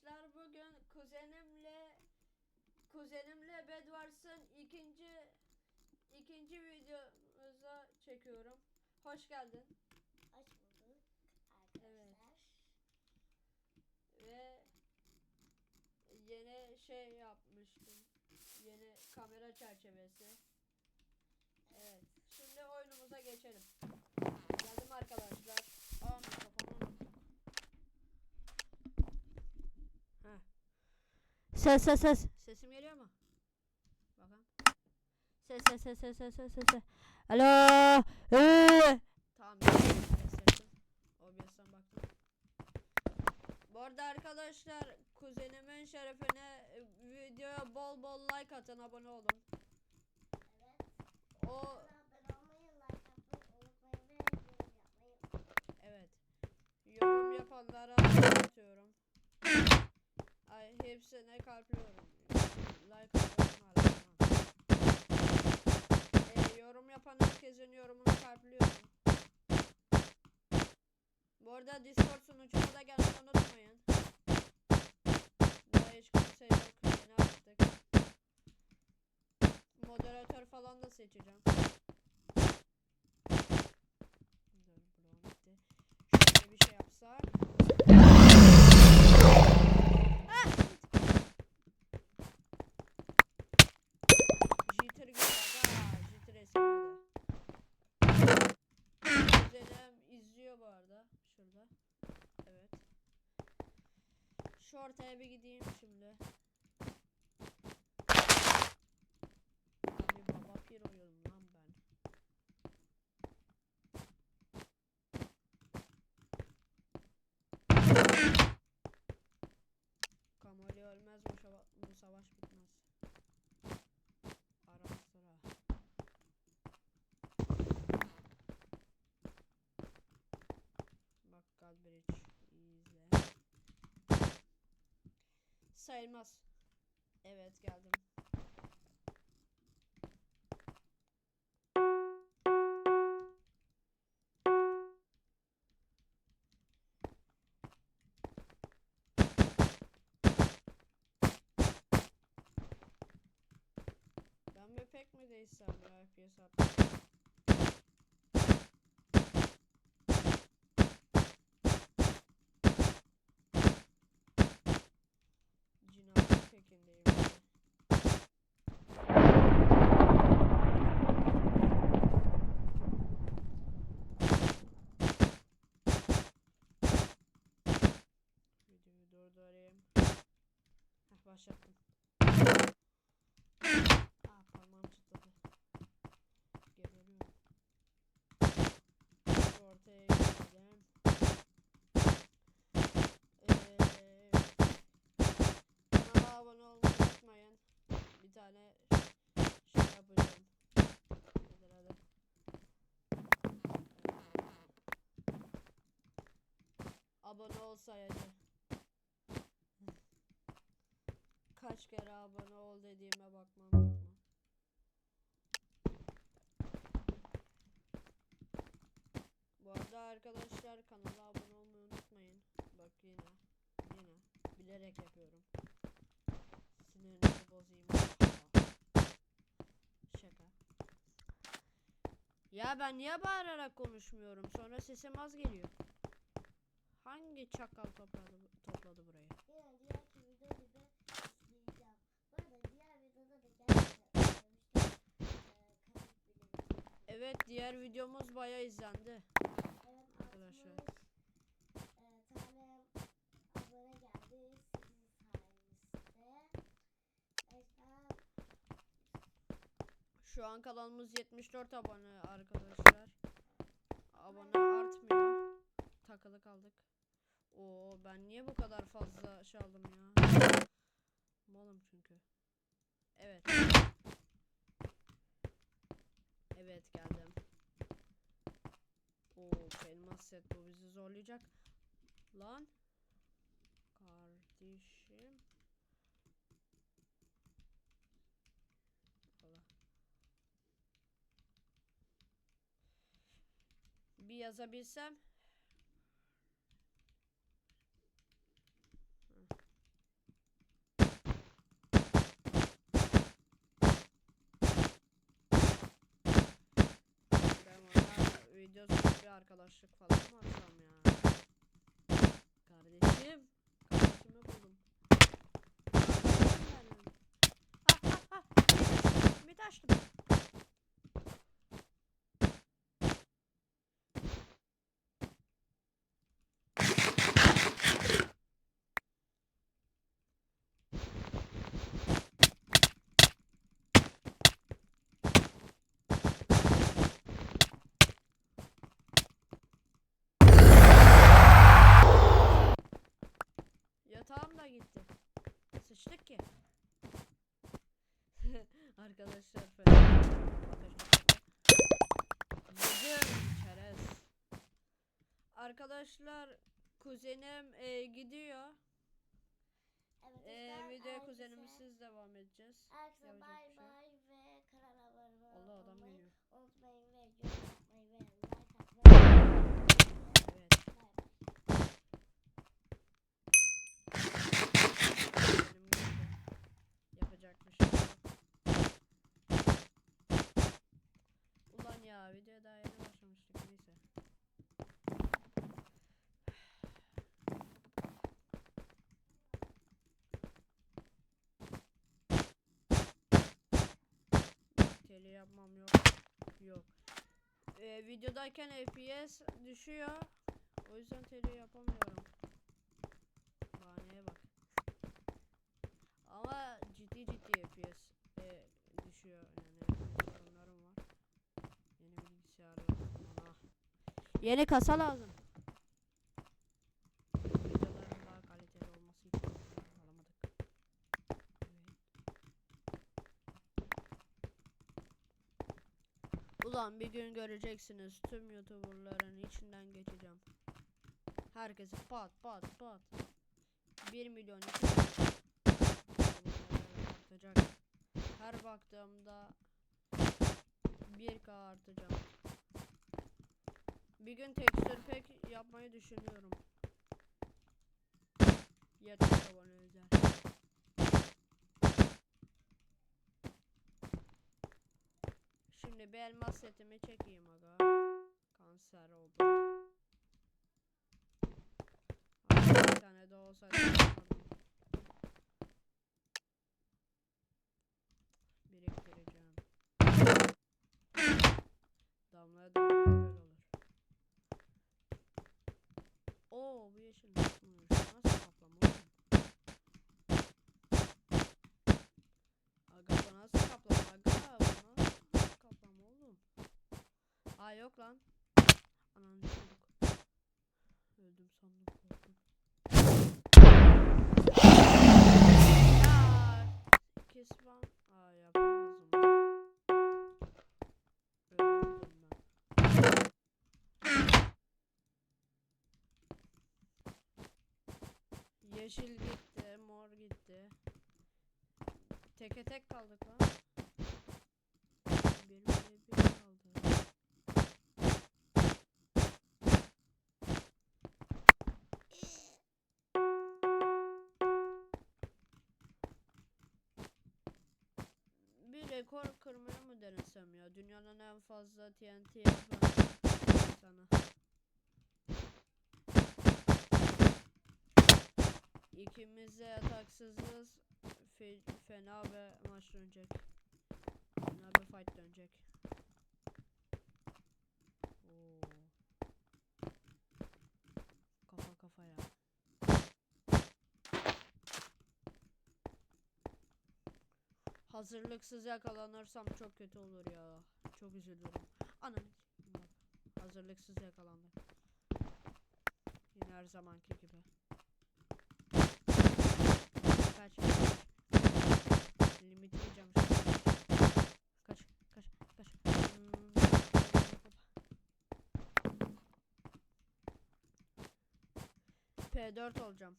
arkadaşlar bugün kuzenimle kuzenimle Bedwars'ın ikinci ikinci videomuza çekiyorum. Hoş geldin. Hoş bulduk Evet. arkadaşlar. Ve yeni şey yapmıştım. Yeni kamera çerçevesi. Evet. Şimdi oyunumuza geçelim. Geldim arkadaşlar. Aa mikrofonu unuttuk. Heh. Ses ses ses. Sesim geliyor mu? Bakın. Ses ses ses ses ses ses ses. Alo. Ee. Tamam. OBS'ten baktım. Bu arada arkadaşlar kuzenimin şerefine e, videoya bol bol like atın abone olun. Evet. O evet. Yorum yapanlara atıyorum. Ay hepsine kalpliyorum. Like atıyorum hala. E, yorum yapan herkesin yorumunu kalpliyorum. Bu arada Discord sunucuma da gelmeyi unutmayın. Daha hiç kimse yok. Yeni açtık. Moderatör falan da seçeceğim. Şöyle bir şey yapsak. Ah! Jitter güzel. Aa, jitter eskimedi. Kuzenim izliyor bu arada. Şurada. Evet. Şu ortaya bir gideyim şimdi. Ben bir baba pir oyuyorum lan ben. Kamali ölmez bu, şava- bu savaş bitmez. Ara sıra. Bakkal Bridge iyi izle. Sayılmaz. Evet geldim. Ben bir pek mi değilsem ya FPS attım. Başlattım. Aa parmağım çıtladı. Geberiyorum. Ortaya gidelim. Eee Kanala abone olmayı unutmayın. Bir tane şey yapacağım. Abone ol Kaç kere abone ol dediğime bakmam unutma. Bu arada arkadaşlar kanala abone olmayı unutmayın. Bak yine yine bilerek yapıyorum. Sinirinizi bozayım. Şaka. Ya ben niye bağırarak konuşmuyorum? Sonra sesim az geliyor. Hangi çakal topladı, topladı burayı? Yine diğerki videoyu da izleyeceğim. Bu arada diğer videoda da gerçekten izlemiştim. Ee, kayıt bile video. Evet diğer videomuz bayağı izlendi. Evet Arkadaşlar. 60 e, tane abone geldi sizin sayenizde. Evet Şu an kanalımız 74 abone arkadaşlar. Abone artmıyor. Takılı kaldık. Oo ben niye bu kadar fazla şey aldım ya? Malım çünkü. Evet. Evet geldim. Oo elmas set bu bizi zorlayacak. Lan. Kardeşim. Allah. Bir yazabilsem. Sonra bir arkadaşlık falan mı atsam ya? Kardeşim. Kardeşim benim. Ah ah ah. Bir taştım. Yatağım da gitti. Sıçtık ki. Arkadaşlar falan. Çerez. Arkadaşlar kuzenim e, gidiyor. Evet, E, videoya kuzenimsiz devam edeceğiz. Herkese bay şey yok. bay ve kanala abone olmayı unutmayın ve yorum yapmayı ve like atmayı unutmayın. Evet. Bay bay. Benim geldi. Yapacak bir şey yok. Ulan ya videoya daha yeni başlamıştık neyse. Teli yapmam yok. Yok. Ee, videodayken FPS düşüyor. O yüzden teli yapamıyorum. Bahaneye bak. Ama ciddi ciddi FPS e, düşüyor yani sorunlarım var. Yeni bilgisayar lazım bana. Yeni kasa lazım. Videoların daha kaliteli olması için alamadık. Evet. Ulan bir gün göreceksiniz tüm youtuberların içinden geçeceğim. Herkesi pat pat pat. 1 milyon 2 milyon abonelere artacak. Her baktığımda 1k artacağım. Bir gün tekstür pek yapmayı düşünüyorum. 70 abone özel. Şimdi bir elmas setimi çekeyim aga. Kanser oldu. Bir tane daha olsaydı Aa yok lan. Ananı çocuk. Öldüm sandım korktum. Kesmem. Aa yapamazdım. Yeşil gitti, mor gitti. Teke tek kaldık lan. Rekor kırmaya mı denesem ya? Dünyanın en fazla TNT yapan insanı. İkimiz de yataksızız. Fe fena bir maç dönecek. Fena bir fight dönecek. Hazırlıksız yakalanırsam çok kötü olur ya. Çok üzülürüm. Ananı. Hazırlıksız yakalandık. Yine her zamanki gibi. Kaç. Limit yiyeceğim. Kaç, kaç, kaç. Hmm, P4 olacağım.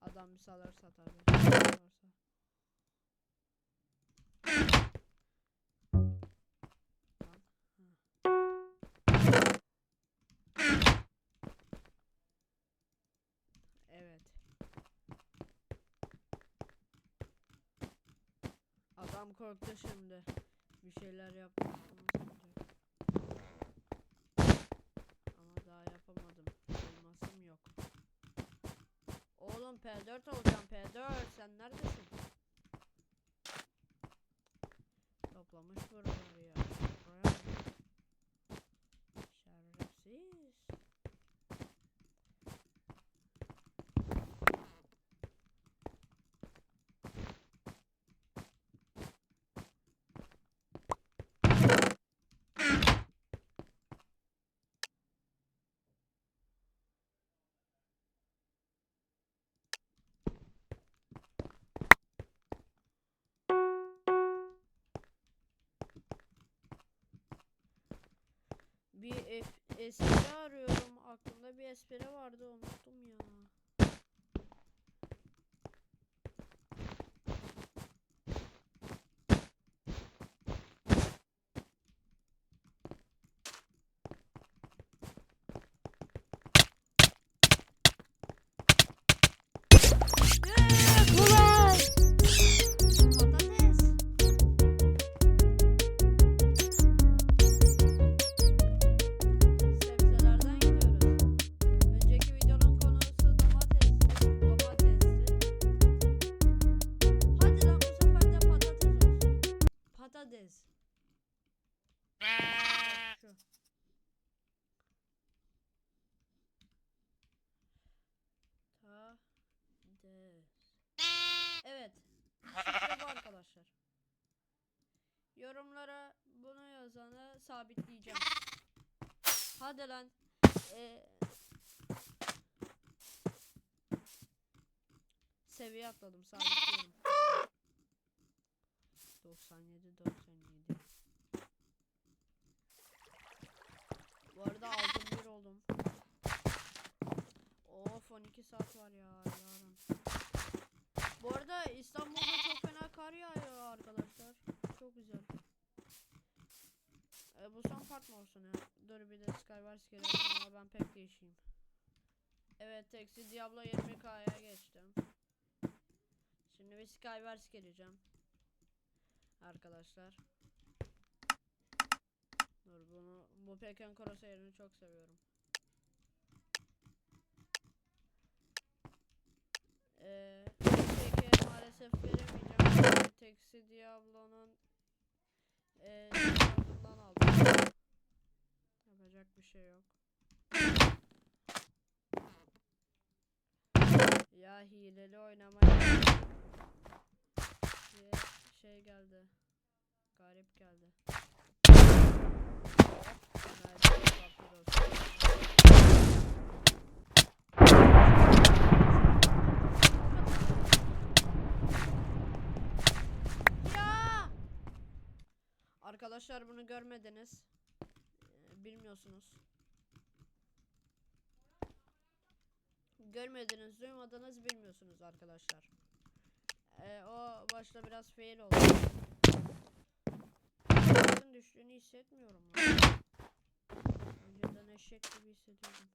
Adam bir salarsa tabii. Adam korktu şimdi. Bir şeyler yapmam sanacak. Ama daha yapamadım. Elmasım yok. Oğlum P4 olacağım P4 sen neredesin? Toplamış buraları ya. Espri arıyorum. Aklımda bir espri vardı unuttum ya. Arkadaşlar. Yorumlara bunu yazanı sabitleyeceğim. Hadi lan. Ee, seviye atladım sabitliyorum. 97 97. Bu arada aldım bir oldum. Of 12 saat var ya yarın. Bu arada İstanbul'da çok fena kar yağıyor arkadaşlar. Çok güzel. E, bu son part olsun ya? Dur bir de Skywars gelelim ama ben pek değişeyim. Evet Taxi Diablo 20k'ya geçtim. Şimdi bir Skywars geleceğim. Arkadaşlar. Dur bunu bu Pekan Crosshair'ını çok seviyorum. Eee peki maalesef veremeyeceğim. Taxi Diablo'nun eee bundan aldım. Yapacak bir şey yok. Ya hileli oynamaya şey geldi. Garip geldi. Ya! Arkadaşlar bunu görmediniz. Bilmiyorsunuz. Görmediniz, duymadınız, bilmiyorsunuz arkadaşlar. Ee, o başta biraz fail oldu. Düştüğünü hissetmiyorum. Önceden eşek gibi hissediyordum.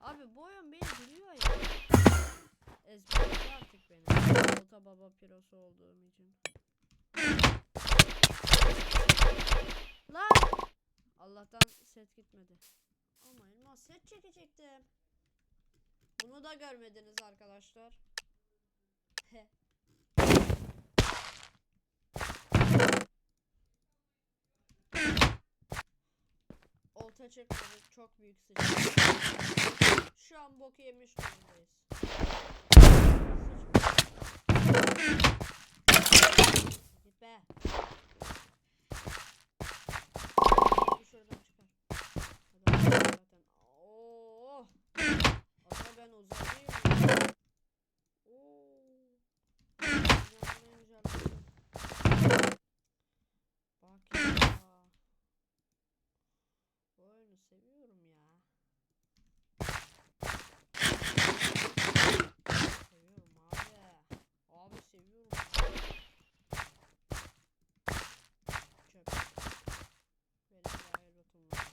Abi bu oyun beni biliyor ya. Ezberledi artık beni. Alta baba pirosu olduğum için. Lan! Allah'tan set gitmedi. Ama elmas set çekecektim. Bunu da görmediniz arkadaşlar. Olta çekmedi. Çok büyük sıçradı. Şu an boku yemiş durumdayız. Sıçma. Git be. Bir şuradan çıkar. Adam zaten. Oo. Ata ben uzayayım ya. Oo. Dünyanın en güzel kızı. Bak ya. Bu oyunu seviyorum ya. Seviyorum abi. Abi seviyorum. Çöp. Benim bir ayrıtım var.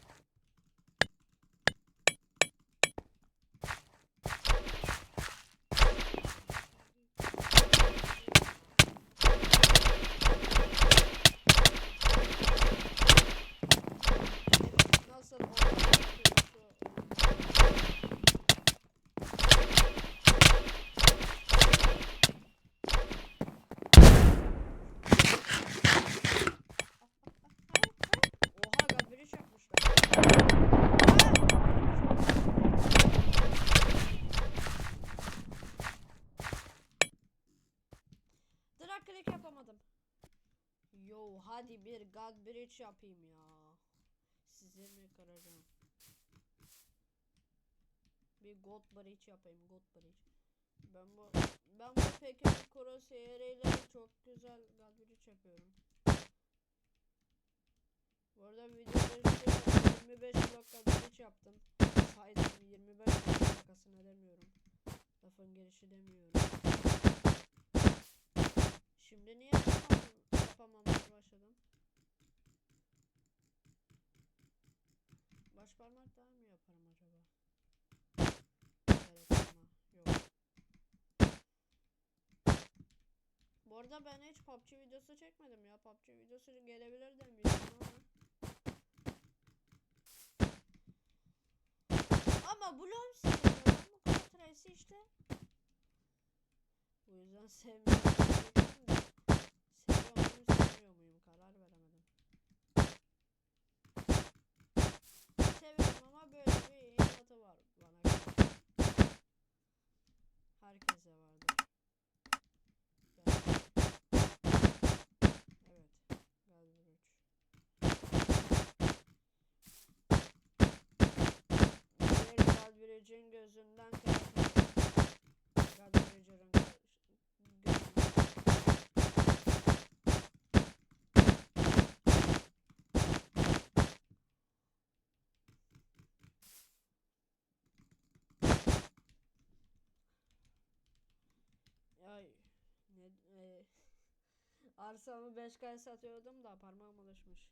Yo hadi bir God Bridge yapayım ya. Sizi mi kıracağım? Bir God Bridge yapayım God Bridge. Ben bu ben bu Pekin Crosshair ile çok güzel God Bridge yapıyorum. Bu arada videoda 25 blok God Bridge yaptım. Saydım 25 blok şakasına demiyorum. Lafın gelişi demiyorum. Şimdi niye başladım? Baş parmak daha mı yaparım acaba? Evet yok. Bu arada ben hiç PUBG videosu çekmedim ya. PUBG videosu gelebilir de ama. Ama bloğum sevmiyorum. Ben bu Counter-Strike'ı işte. Bu yüzden sevmiyorum. diyecektim de. Seviyor muyum sevmiyor muyum karar veremedim. Seviyorum ama böyle bir inatı var bana göre. Herkese vardır. Ben- Evet. Galiba 3. Bir Galbiric'in gözünden. Galbiric'in gözünden. Ay ne e, arsamı 5 kaya satıyordum da parmağım alışmış.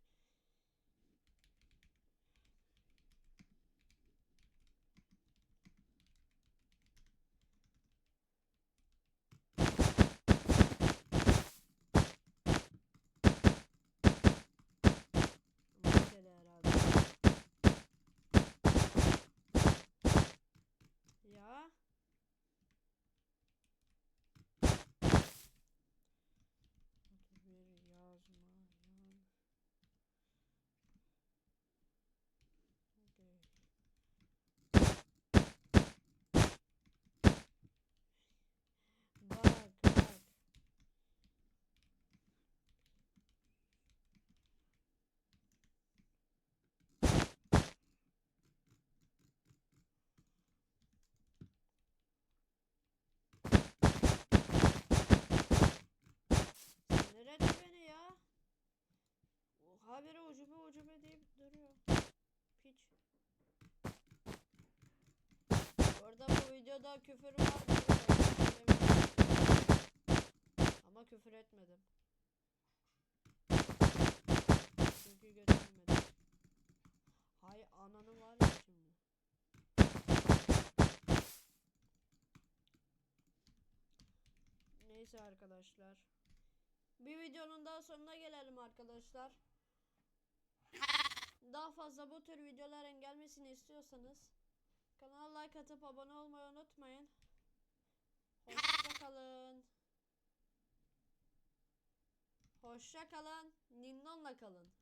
Mesele herhalde. Ya. Hadi bir yazma yan. Okay. Bak bak. Sinir etti beni ya. O habire ucube ucube deyip duruyor. Piç. Bu arada bu videoda küfür var. Ama küfür etmedim. Çünkü götürmedim. Hay ananı var ya şimdi. Neyse arkadaşlar. Bir videonun daha sonuna gelelim arkadaşlar. Daha fazla bu tür videoların gelmesini istiyorsanız kanala like atıp abone olmayı unutmayın. Hoşça kalın. Hoşça kalın. Ninnonla kalın.